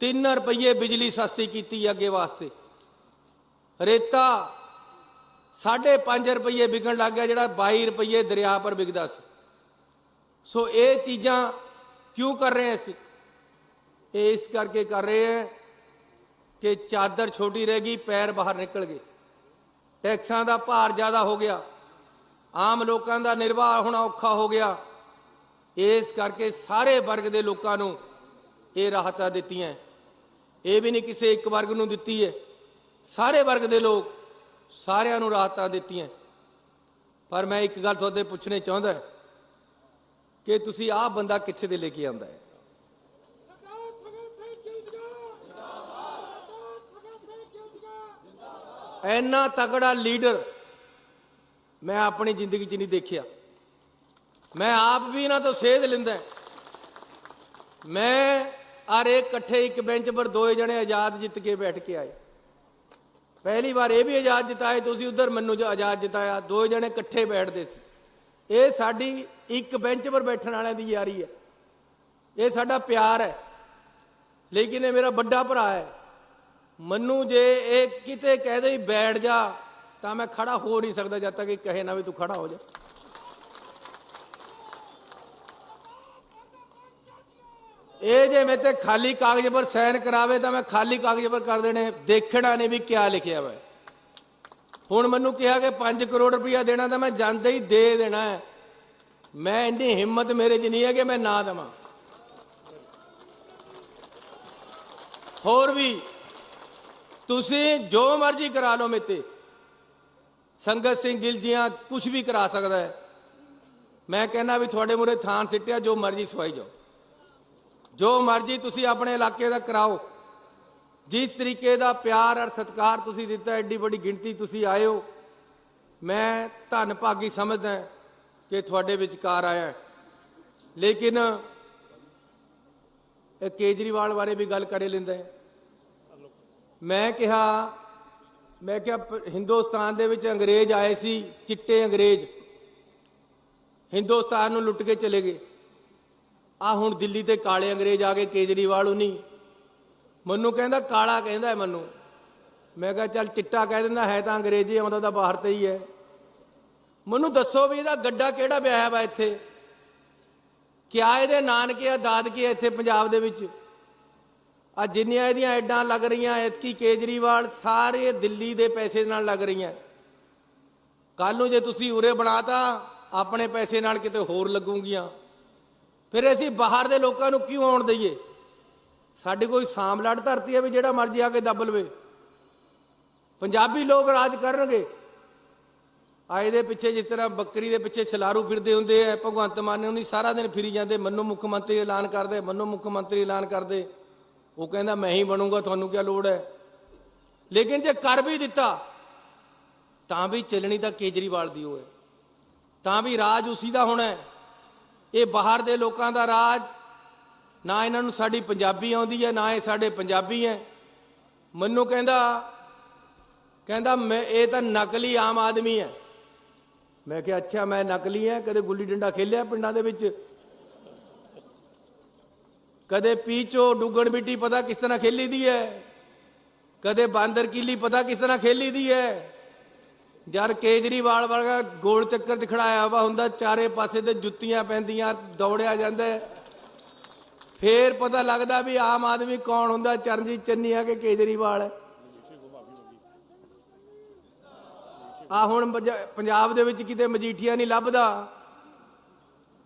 3 ਰੁਪਏ ਬਿਜਲੀ ਸਸਤੀ ਕੀਤੀ ਅੱਗੇ ਵਾਸਤੇ। ਰੇਤਾ 5.5 ਰੁਪਏ ਵਿਕਣ ਲੱਗ ਗਿਆ, ਜਿਹੜਾ 22 ਰੁਪਏ ਦਰਿਆ ਪਰ ਵਿਕਦਾ ਸੀ। ਸੋ ਇਹ ਚੀਜ਼ਾਂ ਕਿਉਂ ਕਰ ਰਹੇ ਅਸੀਂ? ਇਹ ਇਸ ਕਰਕੇ ਕਰ ਰਹੇ ਹੈ ਕਿ ਚਾਦਰ ਛੋਟੀ ਰਹਿ ਗਈ, ਪੈਰ ਬਾਹਰ ਨਿਕਲ ਗਏ। ਟੈਕਸਾਂ ਦਾ ਭਾਰ ਜ਼ਿਆਦਾ ਹੋ ਗਿਆ। ਆਮ ਲੋਕਾਂ ਦਾ ਨਿਰਵਾਹ ਹੋਣਾ ਔਖਾ ਹੋ ਗਿਆ। ਇਸ ਕਰਕੇ ਸਾਰੇ ਵਰਗ ਦੇ ਲੋਕਾਂ ਨੂੰ ਇਹ ਰਾਹਤਾਂ ਦਿੱਤੀਆਂ ਇਹ ਵੀ ਨਹੀਂ ਕਿਸੇ ਇੱਕ ਵਰਗ ਨੂੰ ਦਿੱਤੀ ਹੈ। ਸਾਰੇ ਵਰਗ ਦੇ ਲੋਕ ਸਾਰਿਆਂ ਨੂੰ ਰਾਹਤਾਂ ਦਿੱਤੀਆਂ ਪਰ ਮੈਂ ਇੱਕ ਗੱਲ ਤੁਹਾਡੇ ਪੁੱਛਣੀ ਚਾਹੁੰਦਾ ਕਿ ਤੁਸੀਂ ਆਹ ਬੰਦਾ ਕਿੱਥੇ ਦੇ ਲੈ ਕੇ ਆਂਦਾ ਹੈ? ਇੰਨਾ ਤਗੜਾ ਲੀਡਰ ਮੈਂ ਆਪਣੀ ਜ਼ਿੰਦਗੀ 'ਚ ਨਹੀਂ ਦੇਖਿਆ। ਮੈਂ ਆਪ ਵੀ ਇਹਨਾਂ ਤੋਂ ਸੇਧ ਲੈਂਦਾ ਮੈਂ ਆਰੇ ਇਕੱਠੇ ਇੱਕ ਬੈਂਚ ਪਰ ਦੋਏ ਜਣੇ ਆਜ਼ਾਦ ਜਿੱਤ ਕੇ ਬੈਠ ਕੇ ਆਏ। ਪਹਿਲੀ ਵਾਰ ਇਹ ਵੀ ਆਜ਼ਾਦ ਜਿਤਾਏ, ਤੁਸੀਂ ਉਧਰ ਮੈਨੂੰ ਜੋ ਆਜ਼ਾਦ ਜਿਤਾਇਆ ਦੋ ਜਣੇ ਇਕੱਠੇ ਬੈਠਦੇ ਸੀ। ਇਹ ਸਾਡੀ ਇੱਕ ਬੈਂਚ 'ਪਰ ਬੈਠਣ ਵਾਲਿਆਂ ਦੀ ਯਾਰੀ ਹੈ। ਇਹ ਸਾਡਾ ਪਿਆਰ ਹੈ। ਲੇਕਿਨ ਇਹ ਮੇਰਾ ਵੱਡਾ ਭਰਾ ਹੈ। ਮੈਨੂੰ ਜੇ ਇਹ ਕਿਤੇ ਕਹਿ ਦੇ ਬੈਠ ਜਾ ਤਾਂ ਮੈਂ ਖੜਾ ਹੋ ਨਹੀਂ ਸਕਦਾ ਜਦ ਤੱਕ ਇਹ ਕਹੇ ਨਾ ਵੀ ਤੂੰ ਖੜਾ ਹੋ ਜਾ। ਇਹ ਜੇ ਮੈਂ ਤੇ ਖਾਲੀ ਕਾਗਜ਼ ਪਰ ਸਾਈਨ ਕਰਾਵੇ ਤਾਂ ਮੈਂ ਖਾਲੀ ਕਾਗਜ਼ ਪਰ ਕਰ ਦੇਣੇ। ਦੇਖਣਾ ਨੇ ਵੀ ਕਿਆ ਲਿਖਿਆ ਵਾ। ਹੁਣ ਮੈਨੂੰ ਕਿਹਾ ਕਿ 5 ਕਰੋੜ ਰੁਪਇਆ ਦੇਣਾ ਤਾਂ ਮੈਂ ਜਾਂਦੇ ਹੀ ਦੇ ਦੇਣਾ ਹੈ। ਮੈਂ ਇੰਨੀ ਹਿੰਮਤ ਮੇਰੇ 'ਚ ਨਹੀਂ ਹੈ ਕਿ ਮੈਂ ਨਾ ਦੇਵਾਂ। ਹੋਰ ਵੀ, ਤੁਸੀਂ ਜੋ ਮਰਜ਼ੀ ਕਰਾ ਲਓ ਮੇਤੇ ਸੰਗਤ ਸਿੰਘ ਗਿੱਲ ਜੀਆਂ ਕੁਝ ਵੀ ਕਰਾ ਸਕਦਾ ਹੈ। ਮੈਂ ਕਹਿੰਦਾ ਵੀ ਤੁਹਾਡੇ ਮੂਰੇ ਥਾਨ ਸਿੱਟਿਆ, ਜੋ ਮਰਜ਼ੀ ਸਵਾਈ ਜਾਓ। ਜੋ ਮਰਜ਼ੀ ਤੁਸੀਂ ਆਪਣੇ ਇਲਾਕੇ ਦਾ ਕਰਾਓ। ਜਿਸ ਤਰੀਕੇ ਦਾ ਪਿਆਰ ਔਰ ਸਤਿਕਾਰ ਤੁਸੀਂ ਦਿੱਤਾ, ਐਡੀ ਵੱਡੀ ਗਿਣਤੀ ਤੁਸੀਂ ਆਏ ਹੋ। ਮੈਂ ਧੰਨ ਭਾਗੀ ਸਮਝਦਾ ਕਿ ਤੁਹਾਡੇ ਵਿਚਕਾਰ ਆਇਆ ਲੇਕਿਨ ਇਹ ਕੇਜਰੀਵਾਲ ਬਾਰੇ ਵੀ ਗੱਲ ਕਰੇ ਲੈਂਦਾ ਮੈਂ ਕਿਹਾ ਮੈਂ ਕਿਹਾ ਹਿੰਦੁਸਤਾਨ ਦੇ ਵਿੱਚ ਅੰਗਰੇਜ਼ ਆਏ ਸੀ, ਚਿੱਟੇ ਅੰਗਰੇਜ਼। ਹਿੰਦੁਸਤਾਨ ਨੂੰ ਲੁੱਟ ਕੇ ਚਲੇ ਗਏ। ਆ ਹੁਣ ਦਿੱਲੀ ਤੇ ਕਾਲੇ ਅੰਗਰੇਜ਼ ਆ ਗਏ, ਕੇਜਰੀਵਾਲ ਉਨੀ ਮੈਨੂੰ ਕਹਿੰਦਾ ਕਾਲਾ ਕਹਿੰਦਾ ਹੈ ਮੈਨੂੰ। ਮੈਂ ਕਿਹਾ ਚੱਲ ਚਿੱਟਾ ਕਹਿ ਦਿੰਦਾ, ਹੈ ਤਾਂ ਅੰਗਰੇਜ਼ੀ ਆਉਂਦਾ ਤਾਂ ਬਾਹਰ ਤੇ ਹੀ ਹੈ। ਮੈਨੂੰ ਦੱਸੋ ਵੀ ਇਹਦਾ ਗੱਡਾ ਕਿਹੜਾ ਵਿਆਹਿਆ ਵਾ ਇੱਥੇ? ਕਿਆ ਇਹਦੇ ਨਾਨਕੇ ਆ, ਦਾਦਕੇ ਆ ਇੱਥੇ ਪੰਜਾਬ ਦੇ ਵਿੱਚ? ਆ ਜਿੰਨੀਆਂ ਇਹਦੀਆਂ ਐਡਾਂ ਲੱਗ ਰਹੀਆਂ, ਐਤਕੀ ਕੇਜਰੀਵਾਲ ਸਾਰੇ ਦਿੱਲੀ ਦੇ ਪੈਸੇ ਨਾਲ ਲੱਗ ਰਹੀਆਂ। ਕੱਲ ਨੂੰ ਜੇ ਤੁਸੀਂ ਉਰੇ ਬਣਾਤਾ, ਆਪਣੇ ਪੈਸੇ ਨਾਲ ਕਿਤੇ ਹੋਰ ਲੱਗੂਗੀਆਂ। ਫਿਰ ਅਸੀਂ ਬਾਹਰ ਦੇ ਲੋਕਾਂ ਨੂੰ ਕਿਉਂ ਆਉਣ ਦਈਏ? ਸਾਡੀ ਕੋਈ ਸਾਮਲੜ ਧਰਤੀ ਹੈ ਵੀ ਜਿਹੜਾ ਮਰਜ਼ੀ ਆ ਕੇ ਦੱਬ ਲਵੇ। ਪੰਜਾਬੀ ਲੋਕ ਰਾਜ ਕਰਨਗੇ। ਆਏ ਦੇ ਪਿੱਛੇ ਜਿਸ ਤਰ੍ਹਾਂ ਬੱਕਰੀ ਦੇ ਪਿੱਛੇ ਛਲਾਰੂ ਫਿਰਦੇ ਹੁੰਦੇ ਆ, ਭਗਵੰਤ ਮਾਨ ਨੇ ਉਹਨੀ ਸਾਰਾ ਦਿਨ ਫਿਰੀ ਜਾਂਦੇ, ਮੰਨੂ ਮੁੱਖ ਮੰਤਰੀ ਐਲਾਨ ਕਰਦੇ, ਮੰਨੂ ਮੁੱਖ ਮੰਤਰੀ ਐਲਾਨ ਕਰਦੇ। ਉਹ ਕਹਿੰਦਾ, ਮੈਂ ਹੀ ਬਣੂੰਗਾ, ਤੁਹਾਨੂੰ ਕੀ ਲੋੜ ਹੈ? ਲੇਕਿਨ ਜੇ ਕਰ ਵੀ ਦਿੱਤਾ, ਤਾਂ ਵੀ ਚੱਲਣੀ ਤਾਂ ਕੇਜਰੀਵਾਲ ਦੀ ਉਹ ਹੈ ਤਾਂ ਵੀ ਰਾਜ ਉਸੀ ਦਾ ਹੋਣਾ ਇਹ ਬਾਹਰ ਦੇ ਲੋਕਾਂ ਦਾ ਰਾਜ, ਨਾ ਇਹਨਾਂ ਨੂੰ ਸਾਡੀ ਪੰਜਾਬੀ ਆਉਂਦੀ ਹੈ, ਨਾ ਇਹ ਸਾਡੇ ਪੰਜਾਬੀ ਹੈ। ਮੈਨੂੰ ਕਹਿੰਦਾ ਕਹਿੰਦਾ, ਮੈਂ, ਇਹ ਤਾਂ ਨਕਲੀ ਆਮ ਆਦਮੀ ਹੈ। ਮੈਂ ਕਿਹਾ, ਅੱਛਾ, ਮੈਂ ਨਕਲੀ ਹੈ, ਕਦੇ ਗੁੱਲੀ ਡੰਡਾ ਖੇਲਿਆ ਪਿੰਡਾਂ ਦੇ ਵਿੱਚ? ਕਦੇ ਪੀਚੋ ਡੁੱਗਣ ਬਿੱਟੀ ਪਤਾ ਕਿਸ ਤਰ੍ਹਾਂ ਖੇਲੀ ਦੀ ਹੈ ਕਦੇ ਬਾਂਦਰ ਕੀਲੀ ਪਤਾ ਕਿਸ ਤਰ੍ਹਾਂ ਖੇਲੀ ਦੀ ਹੈ ਜਦ ਕੇਜਰੀਵਾਲ ਵਰਗਾ ਗੋਲ ਚੱਕਰ 'ਚ ਖੜਾਇਆ ਵਾ ਹੁੰਦਾ, ਚਾਰੇ ਪਾਸੇ ਤੇ ਜੁੱਤੀਆਂ ਪੈਂਦੀਆਂ, ਦੌੜਿਆ ਜਾਂਦਾ ਫੇਰ ਪਤਾ ਲੱਗਦਾ ਵੀ ਆਮ ਆਦਮੀ ਕੌਣ ਹੁੰਦਾ? ਚਰਨਜੀਤ ਚੰਨੀ ਆ ਕਿ ਕੇਜਰੀਵਾਲ। ਹੈ ਆ ਹੁਣ ਪੰਜਾਬ ਦੇ ਵਿੱਚ ਕਿਤੇ ਮਜੀਠੀਆ ਨਹੀਂ ਲੱਭਦਾ।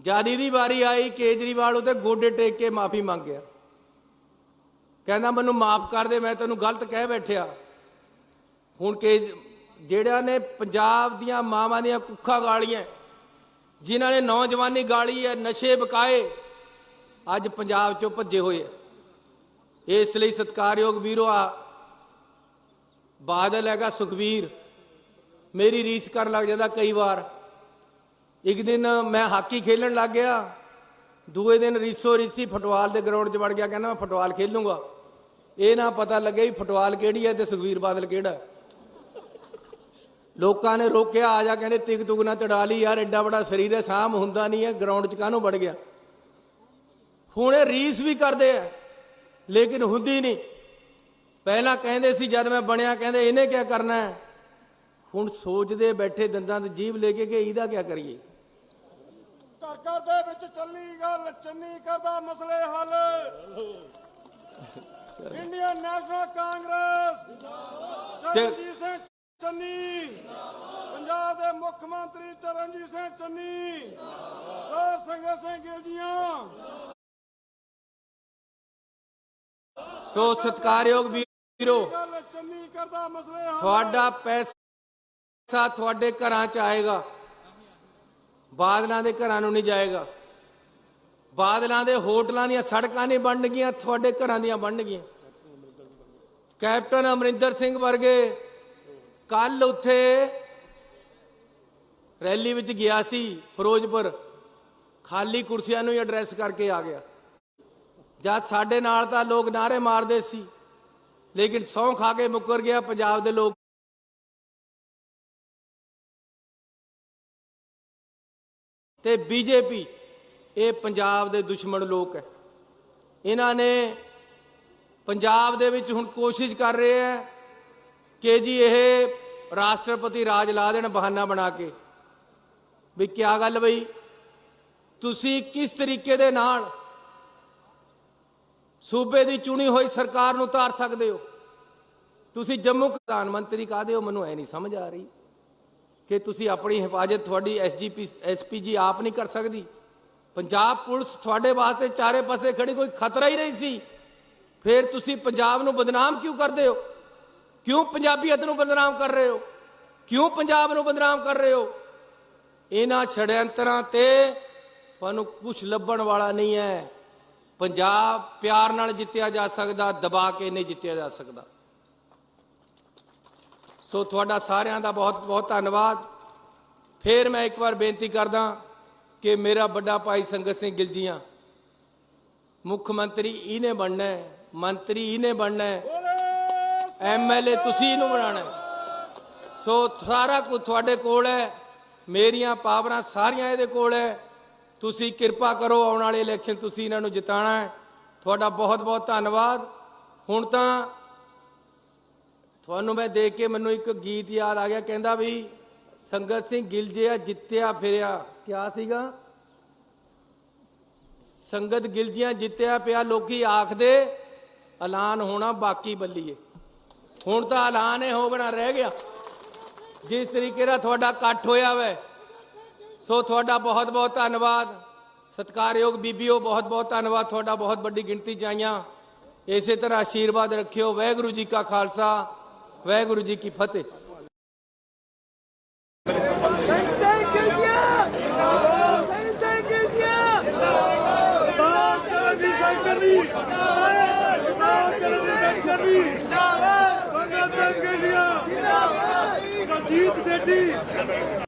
ਜਿਆਦੀ ਦੀ ਵਾਰੀ ਆਈ, ਕੇਜਰੀਵਾਲ ਉਹਦੇ ਗੋਡੇ ਟੇਕ ਕੇ ਮਾਫੀ ਮੰਗਿਆ ਕਹਿੰਦਾ, ਮੈਨੂੰ ਮਾਫ ਕਰ ਦੇ, ਮੈਂ ਤੈਨੂੰ ਗਲਤ ਕਹਿ ਬੈਠਿਆ। ਹੁਣ ਕੇ, ਜਿਹੜਿਆਂ ਨੇ ਪੰਜਾਬ ਦੀਆਂ ਮਾਵਾਂ ਦੀਆਂ ਕੁੱਖਾਂ ਗਾਲੀਆਂ, ਜਿਨ੍ਹਾਂ ਨੇ ਨੌਜਵਾਨੀ ਗਾਲੀ ਹੈ, ਨਸ਼ੇ ਬਕਾਏ, ਅੱਜ ਪੰਜਾਬ ਚੋਂ ਭੱਜੇ ਹੋਏ ਆ। ਇਸ ਲਈ ਸਤਿਕਾਰਯੋਗ ਵੀਰੋ, ਆ ਬਾਦਲ ਹੈਗਾ ਸੁਖਵੀਰ ਮੇਰੀ ਰੀਸ ਕਰਨ ਲੱਗ ਜਾਂਦਾ ਕਈ ਵਾਰ। ਇੱਕ ਦਿਨ ਮੈਂ ਹਾਕੀ ਖੇਲਣ ਲੱਗ ਗਿਆ। ਦੂਏ ਦਿਨ ਰੀਸੋ ਰੀਸੀ ਫੁੱਟਬਾਲ ਦੇ ਗਰਾਊਂਡ 'ਚ ਵੜ ਗਿਆ, ਕਹਿੰਦਾ ਮੈਂ ਫੁੱਟਬਾਲ ਖੇਲੂੰਗਾ ਇਹ ਨਾ ਪਤਾ ਲੱਗੇ ਵੀ ਫੁੱਟਬਾਲ ਕਿਹੜੀ ਹੈ ਤੇ ਸੁਖਵੀਰ ਬਾਦਲ ਕਿਹੜਾ ਲੋਕਾਂ ਨੇ ਰੋਕਿਆ, ਆ ਜਾ ਕਹਿੰਦੇ, ਤਿਗ ਤੁਗ ਨਾ ਤੜਾ ਲਈ, ਯਾਰ ਐਡਾ ਵੱਡਾ ਸਰੀਰ ਹੈ ਸਾਮ ਹੁੰਦਾ ਨਹੀਂ ਹੈ, ਗਰਾਊਂਡ 'ਚ ਕਾਹਨੂੰ ਵੜ ਗਿਆ। ਹੁਣ ਇਹ ਰੀਸ ਵੀ ਕਰਦੇ ਆ, ਲੇਕਿਨ ਹੁੰਦੀ ਨਹੀਂ। ਪਹਿਲਾਂ ਕਹਿੰਦੇ ਸੀ, ਜਦ ਮੈਂ ਬਣਿਆ, ਕਹਿੰਦੇ ਇਹਨੇ ਕੀ ਕਰਨਾ ਹੈ? ਹੁਣ ਸੋਚਦੇ ਬੈਠੇ ਦੰਦਾਂ 'ਤੇ ਜੀਭ ਲੈ ਕੇ ਕਿ ਇਹਦਾ ਕੀ ਕਰੀਏ? ਘਰ ਘਰ ਦੇ ਵਿੱਚ ਚੱਲੀ ਗੱਲ ਚੰਨੀ ਕਰਦਾ ਮਸਲੇ ਹੱਲ। Indian National Congress Charanjit Singh Channi. Punjab ਦੇ ਮੁੱਖ ਮੰਤਰੀ ਚਰਨਜੀਤ ਸਿੰਘ ਚੰਨੀ। ਸਰ ਸੰਗਤ ਸਿੰਘ ਗਿੱਲ ਜੀਆਂ ਸੋ ਸਤਿਕਾਰਯੋਗ ਵੀਰੋ ਤੁਹਾਡਾ ਪੈਸਾ ਤੁਹਾਡੇ ਘਰਾਂ 'ਚ ਆਏਗਾ। ਬਾਦਲਾਂ ਦੇ ਘਰਾਂ ਨੂੰ ਨਹੀਂ ਜਾਏਗਾ। ਬਾਦਲਾਂ ਦੇ ਹੋਟਲਾਂ ਦੀਆਂ ਸੜਕਾਂ ਨਹੀਂ ਬਣਨਗੀਆਂ, ਤੁਹਾਡੇ ਘਰਾਂ ਦੀਆਂ ਬਣਨਗੀਆਂ। ਕੈਪਟਨ ਅਮਰਿੰਦਰ ਸਿੰਘ ਵਰਗੇ ਕੱਲ ਉੱਥੇ ਰੈਲੀ ਵਿੱਚ ਗਿਆ ਸੀ ਫਿਰੋਜ਼ਪੁਰ। ਖਾਲੀ ਕੁਰਸੀਆਂ ਨੂੰ ਹੀ ਐਡਰੈਸ ਕਰਕੇ ਆ ਗਿਆ। ਜਦ ਸਾਡੇ ਨਾਲ ਤਾਂ ਲੋਕ ਨਾਰੇ ਮਾਰਦੇ ਸੀ, ਲੇਕਿਨ ਸਹੁੰ ਖਾ ਕੇ ਮੁੱਕਰ ਗਿਆ ਪੰਜਾਬ ਦੇ ਲੋਕ। ਤੇ ਬੀਜੇਪੀ, ਇਹ ਪੰਜਾਬ ਦੇ ਦੁਸ਼ਮਣ ਲੋਕ ਹੈ। ਇਹਨਾਂ ਨੇ ਪੰਜਾਬ ਦੇ ਵਿੱਚ ਹੁਣ ਕੋਸ਼ਿਸ਼ ਕਰ ਰਹੇ ਹੈ ਕਿ ਜੀ ਇਹ ਰਾਸ਼ਟਰਪਤੀ ਰਾਜ ਲਾ ਦੇਣ ਬਹਾਨਾ ਬਣਾ ਕੇ। ਵੀ ਕੀ ਗੱਲ ਬਈ? ਤੁਸੀਂ ਕਿਸ ਤਰੀਕੇ ਦੇ ਨਾਲ ਸੂਬੇ ਦੀ ਚੁਣੀ ਹੋਈ ਸਰਕਾਰ ਨੂੰ ਉਤਾਰ ਸਕਦੇ ਹੋ? ਤੁਸੀਂ ਜੰਮੂ ਪ੍ਰਧਾਨ ਮੰਤਰੀ ਕਾਹਦੇ ਹੋ? ਮੈਨੂੰ ਐ ਨਹੀਂ ਸਮਝ ਆ ਰਹੀ। ਕਿ ਤੁਸੀਂ ਆਪਣੀ ਹਿਫਾਜ਼ਤ ਤੁਹਾਡੀ ਐਸਜੀਪੀ, ਐਸਪੀਜੀ ਆਪ ਨਹੀਂ ਕਰ ਸਕਦੀ। ਪੰਜਾਬ ਪੁਲਿਸ ਤੁਹਾਡੇ ਵਾਸਤੇ ਚਾਰੇ ਪਾਸੇ ਖੜੀ ਕੋਈ ਖਤਰਾ ਹੀ ਨਹੀਂ ਸੀ। ਫਿਰ ਤੁਸੀਂ ਪੰਜਾਬ ਨੂੰ ਬਦਨਾਮ ਕਿਉਂ ਕਰਦੇ ਹੋ? ਕਿਉਂ ਪੰਜਾਬੀਅਤ ਨੂੰ ਬਦਨਾਮ ਕਰ ਰਹੇ ਹੋ? ਕਿਉਂ ਪੰਜਾਬ ਨੂੰ ਬਦਨਾਮ ਕਰ ਰਹੇ ਹੋ? ਇਹਨਾਂ ਛੜਯੰਤਰਾਂ ਤੇ ਤੁਹਾਨੂੰ ਕੁਝ ਲੱਭਣ ਵਾਲਾ ਨਹੀਂ ਹੈ। ਪੰਜਾਬ ਪਿਆਰ ਨਾਲ ਜਿੱਤਿਆ ਜਾ ਸਕਦਾ, ਦਬਾ ਕੇ ਨਹੀਂ ਜਿੱਤਿਆ ਜਾ ਸਕਦਾ। ਸੋ ਤੁਹਾਡਾ ਸਾਰਿਆਂ ਦਾ ਬਹੁਤ ਬਹੁਤ ਧੰਨਵਾਦ। ਫਿਰ ਮੈਂ ਇੱਕ ਵਾਰ ਬੇਨਤੀ ਕਰਦਾ ਕਿ ਮੇਰਾ ਵੱਡਾ ਭਾਈ ਸੰਗਤ ਸਿੰਘ ਗਿਲਜੀਆਂ ਮੁੱਖ ਮੰਤਰੀ ਇਹਨੇ ਬਣਨਾ ਹੈ, ਮੰਤਰੀ ਇਹਨੇ ਬਣਨਾ ਹੈ ਬੋਲੇ ਐਮਐਲਏ ਤੁਸੀਂ ਇਹਨੂੰ ਬਣਾਉਣਾ ਸੋ ਸਾਰਾ ਕੁਝ ਤੁਹਾਡੇ ਕੋਲ ਹੈ, ਮੇਰੀਆਂ ਪਾਵਰਾਂ ਸਾਰੀਆਂ ਇਹਦੇ ਕੋਲ ਹੈ। ਤੁਸੀਂ ਕਿਰਪਾ ਕਰੋ ਆਉਣ ਵਾਲੇ ਇਲੈਕਸ਼ਨ ਤੁਸੀਂ ਇਹਨਾਂ ਨੂੰ ਜਿਤਾਣਾ ਹੈ। ਤੁਹਾਡਾ ਬਹੁਤ ਬਹੁਤ ਧੰਨਵਾਦ। ਹੁਣ ਤਾਂ ਤੁਹਾਨੂੰ ਮੈਂ ਦੇਖ ਕੇ ਮੈਨੂੰ ਇੱਕ ਗੀਤ ਯਾਦ ਆ ਗਿਆ ਕਹਿੰਦਾ ਵੀ ਸੰਗਤ ਸਿੰਘ ਗਿੱਲ ਜਿਹਾ ਜਿੱਤਿਆ ਫਿਰਿਆ। ਕਿਆ ਸੀਗਾ? ਸੰਗਤ ਗਿੱਲ ਜਿਹਾ ਜਿੱਤਿਆ ਪਿਆ ਲੋਕੀ ਆਖਦੇ ਐਲਾਨ ਹੋਣਾ ਬਾਕੀ ਬੱਲੀਏ। ਹੁਣ ਤਾਂ ਐਲਾਨ ਹੀ ਹੋਗਣਾ ਰਹਿ ਗਿਆ। ਜਿਸ ਤਰੀਕੇ ਨਾਲ ਤੁਹਾਡਾ ਇਕੱਠ ਹੋਇਆ ਵੈ ਸੋ ਤੁਹਾਡਾ ਬਹੁਤ ਬਹੁਤ ਧੰਨਵਾਦ। ਸਤਿਕਾਰਯੋਗ ਬੀਬੀਓ ਬਹੁਤ ਬਹੁਤ ਧੰਨਵਾਦ। ਤੁਹਾਡਾ ਬਹੁਤ ਵੱਡੀ ਗਿਣਤੀ ਚ ਆਈਆਂ। ਇਸੇ ਤਰ੍ਹਾਂ ਆਸ਼ੀਰਵਾਦ ਰੱਖਿਓ। ਵਾਹਿਗੁਰੂ ਜੀ ਕਾ ਖਾਲਸਾ। ਵਾਹਿਗੁਰੂ ਜੀ ਕੀ ਫਤਿਹ। ਰਣਜੀਤ ਸੇਠੀ